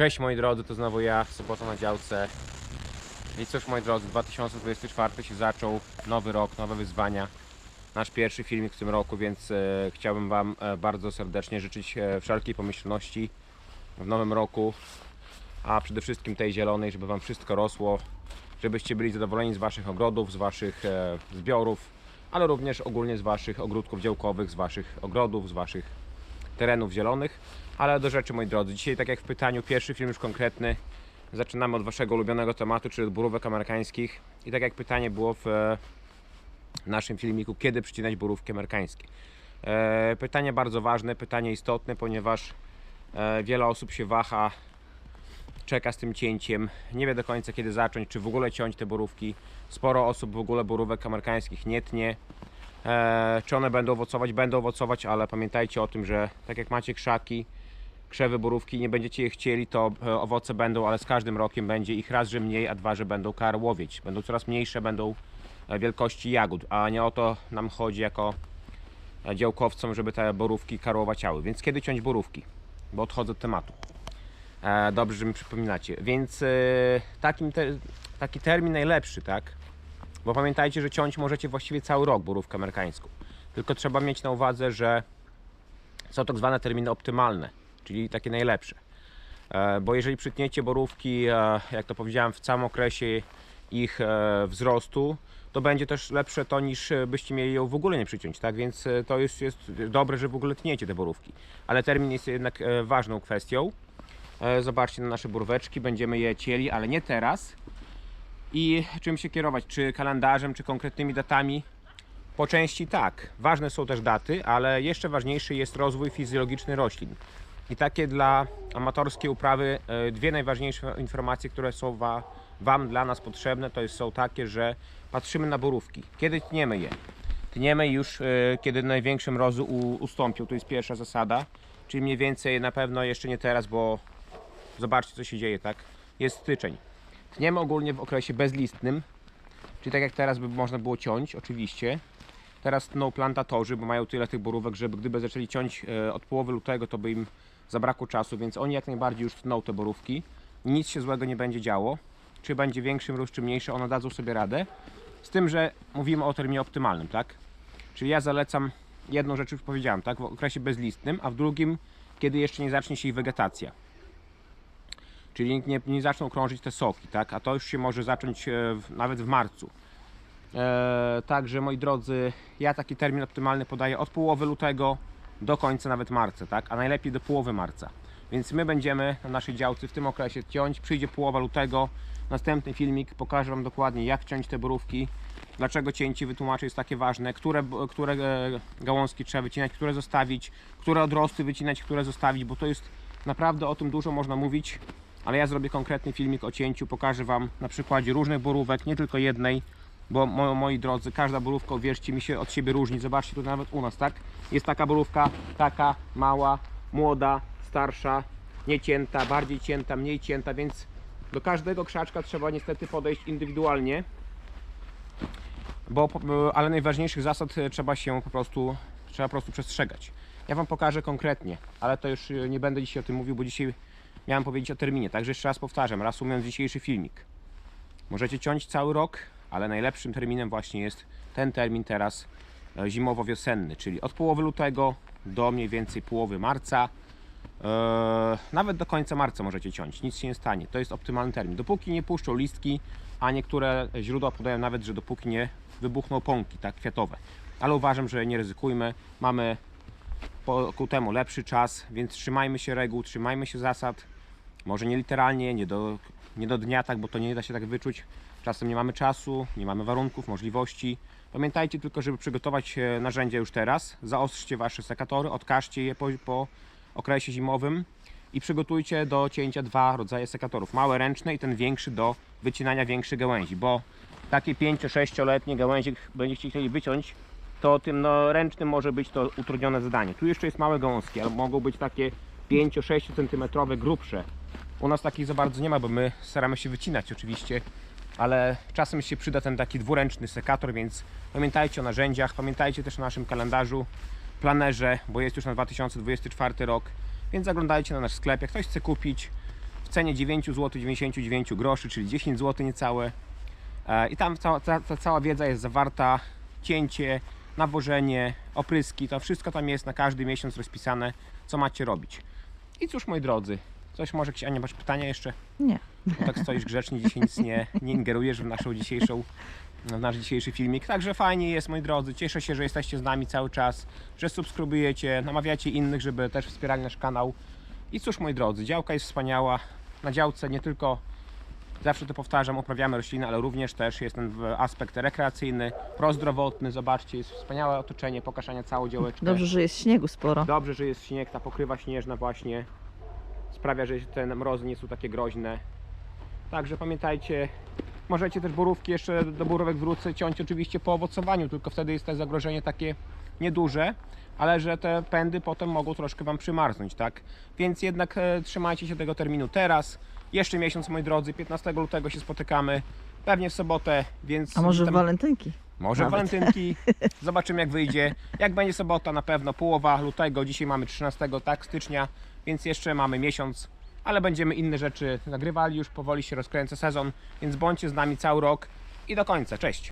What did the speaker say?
Cześć moi drodzy, to znowu ja, sobota na działce. I cóż moi drodzy, 2024 się zaczął, nowy rok, nowe wyzwania. Nasz pierwszy filmik w tym roku, więc e, chciałbym Wam e, bardzo serdecznie życzyć e, wszelkiej pomyślności w nowym roku, a przede wszystkim tej zielonej, żeby Wam wszystko rosło, żebyście byli zadowoleni z Waszych ogrodów, z Waszych e, zbiorów, ale również ogólnie z Waszych ogródków działkowych, z Waszych ogrodów, z Waszych terenów zielonych. Ale do rzeczy, moi drodzy, dzisiaj tak jak w pytaniu, pierwszy film już konkretny. Zaczynamy od Waszego ulubionego tematu, czyli od borówek amerykańskich. I tak jak pytanie było w e, naszym filmiku, kiedy przycinać borówki amerykańskie. E, pytanie bardzo ważne, pytanie istotne, ponieważ e, wiele osób się waha, czeka z tym cięciem, nie wie do końca kiedy zacząć, czy w ogóle ciąć te borówki. Sporo osób w ogóle borówek amerykańskich nie tnie. E, czy one będą owocować? Będą owocować, ale pamiętajcie o tym, że tak jak macie krzaki, krzewy, borówki, nie będziecie je chcieli, to e, owoce będą, ale z każdym rokiem będzie ich raz, że mniej, a dwa, że będą karłowieć. Będą coraz mniejsze, będą e, wielkości jagód, a nie o to nam chodzi jako działkowcom, żeby te borówki karłowaciały. Więc kiedy ciąć borówki? Bo odchodzę od tematu. Dobrze, że mi przypominacie. Więc takim te, taki termin najlepszy, tak? Bo pamiętajcie, że ciąć możecie właściwie cały rok borówkę amerykańską. Tylko trzeba mieć na uwadze, że są tak zwane terminy optymalne, czyli takie najlepsze. E, Bo jeżeli przytniecie borówki, e, jak to powiedziałem, w całym okresie ich e, wzrostu, to będzie też lepsze to niż byście mieli ją w ogóle nie przyciąć, tak? Więc to jest, jest dobre, że w ogóle tniecie te borówki. Ale termin jest jednak ważną kwestią. Zobaczcie na nasze boróweczki, będziemy je cieli, ale nie teraz. I czym się kierować? Czy kalendarzem, czy konkretnymi datami? Po części tak. Ważne są też daty, ale jeszcze ważniejszy jest rozwój fizjologiczny roślin. I takie dla amatorskiej uprawy e, dwie najważniejsze informacje, które są wa, Wam dla nas potrzebne, to są takie, że patrzymy na borówki. Kiedy tniemy je? Tniemy już, e, kiedy największy mrozy u, ustąpią. To jest pierwsza zasada. Czyli mniej więcej na pewno jeszcze nie teraz, bo zobaczcie co się dzieje, tak? Jest styczeń. Tniemy ogólnie w okresie bezlistnym, czyli tak jak teraz by można było ciąć, oczywiście. Teraz tną plantatorzy, bo mają tyle tych borówek, że gdyby zaczęli ciąć e, od połowy lutego, to by im zabrakło czasu, więc oni jak najbardziej już tną te borówki. Nic się złego nie będzie działo. Czy będzie większy mróz, czy mniejszy, one dadzą sobie radę. Z tym, że mówimy o terminie optymalnym, tak? Czyli ja zalecam jedną rzecz już powiedziałem, tak? W okresie bezlistnym, a w drugim, kiedy jeszcze nie zacznie się ich wegetacja. Czyli nie, nie zaczną krążyć te soki, tak? A to już się może zacząć e, w, nawet w marcu. E, także moi drodzy, ja taki termin optymalny podaję od połowy lutego do końca nawet marca, tak? A najlepiej do połowy marca. Więc my będziemy na naszej działce w tym okresie ciąć. Przyjdzie połowa lutego. Następny filmik pokażę Wam dokładnie jak ciąć te borówki. Dlaczego cięcie wytłumaczę jest takie ważne, które, które e, gałązki trzeba wycinać, które zostawić, które odrosty wycinać, które zostawić, bo to jest naprawdę o tym dużo można mówić. Ale ja zrobię konkretny filmik o cięciu, pokażę Wam na przykładzie różnych borówek, nie tylko jednej, bo mo, moi drodzy, każda borówka, uwierzcie mi się, od siebie różni. Zobaczcie tu nawet u nas, tak? Jest taka borówka, taka, mała, młoda, starsza, niecięta, bardziej cięta, mniej cięta, więc do każdego krzaczka trzeba niestety podejść indywidualnie. Bo, ale najważniejszych zasad e, trzeba się po prostu, trzeba po prostu przestrzegać. Ja Wam pokażę konkretnie, ale to już e, nie będę dzisiaj o tym mówił, bo dzisiaj miałem powiedzieć o terminie. Także jeszcze raz powtarzam, reasumując dzisiejszy filmik. Możecie ciąć cały rok, ale najlepszym terminem właśnie jest ten termin teraz e, zimowo-wiosenny, czyli od połowy lutego do mniej więcej połowy marca. E, nawet do końca marca możecie ciąć, nic się nie stanie. To jest optymalny termin. Dopóki nie puszczą listki, a niektóre źródła podają nawet, że dopóki nie wybuchną pąki tak, kwiatowe. Ale uważam, że nie ryzykujmy. Mamy ku temu lepszy czas, więc trzymajmy się reguł, trzymajmy się zasad. Może nie literalnie, nie do, nie do dnia, tak, bo to nie da się tak wyczuć. Czasem nie mamy czasu, nie mamy warunków, możliwości. Pamiętajcie tylko, żeby przygotować narzędzia już teraz. Zaostrzcie Wasze sekatory, odkażcie je po, po okresie zimowym i przygotujcie do cięcia dwa rodzaje sekatorów. Małe ręczne i ten większy do wycinania większych gałęzi, bo takie 5-6-letnie gałęzie będziecie chcieli wyciąć, to tym no, ręcznym może być to utrudnione zadanie. Tu jeszcze jest małe gałązki, ale mogą być takie 5-6 cm grubsze. U nas takich za bardzo nie ma, bo my staramy się wycinać oczywiście, ale czasem się przyda ten taki dwuręczny sekator, więc pamiętajcie o narzędziach, pamiętajcie też o naszym kalendarzu, planerze, bo jest już na 2024 rok, więc zaglądajcie na nasz sklep. Jak ktoś chce kupić w cenie 9 zł 99 groszy, czyli 10 zł niecałe. E, I tam ta, ta cała wiedza jest zawarta, cięcie, nawożenie, opryski, to wszystko tam jest na każdy miesiąc rozpisane, co macie robić. I cóż moi drodzy, coś może jakieś, Ania, masz pytania jeszcze? Nie. Bo tak stoisz grzecznie, dzisiaj nic nie, nie ingerujesz w naszą dzisiejszą w nasz dzisiejszy filmik. Także fajnie jest, moi drodzy. Cieszę się, że jesteście z nami cały czas, że subskrybujecie, namawiacie innych, żeby też wspierali nasz kanał. I cóż, moi drodzy, działka jest wspaniała. Na działce nie tylko, zawsze to powtarzam, uprawiamy rośliny, ale również też jest ten aspekt rekreacyjny, prozdrowotny. Zobaczcie, jest wspaniałe otoczenie, pokażenia całą działeczkę. Dobrze, że jest śniegu sporo. Dobrze, że jest śnieg, ta pokrywa śnieżna właśnie sprawia, że te mrozy nie są takie groźne. Także pamiętajcie, możecie też borówki jeszcze do borówek wrócę ciąć oczywiście po owocowaniu, tylko wtedy jest to zagrożenie takie nieduże, ale że te pędy potem mogą troszkę Wam przymarznąć, tak? Więc jednak e, trzymajcie się tego terminu teraz. Jeszcze miesiąc, moi drodzy, 15 lutego się spotykamy, pewnie w sobotę, więc... A może w walentynki? może Nawet. walentynki. Zobaczymy jak wyjdzie. Jak będzie sobota, na pewno połowa lutego. Dzisiaj mamy 13 tak, stycznia, więc jeszcze mamy miesiąc. Ale będziemy inne rzeczy nagrywali, już powoli się rozkręca sezon, więc bądźcie z nami cały rok i do końca. Cześć!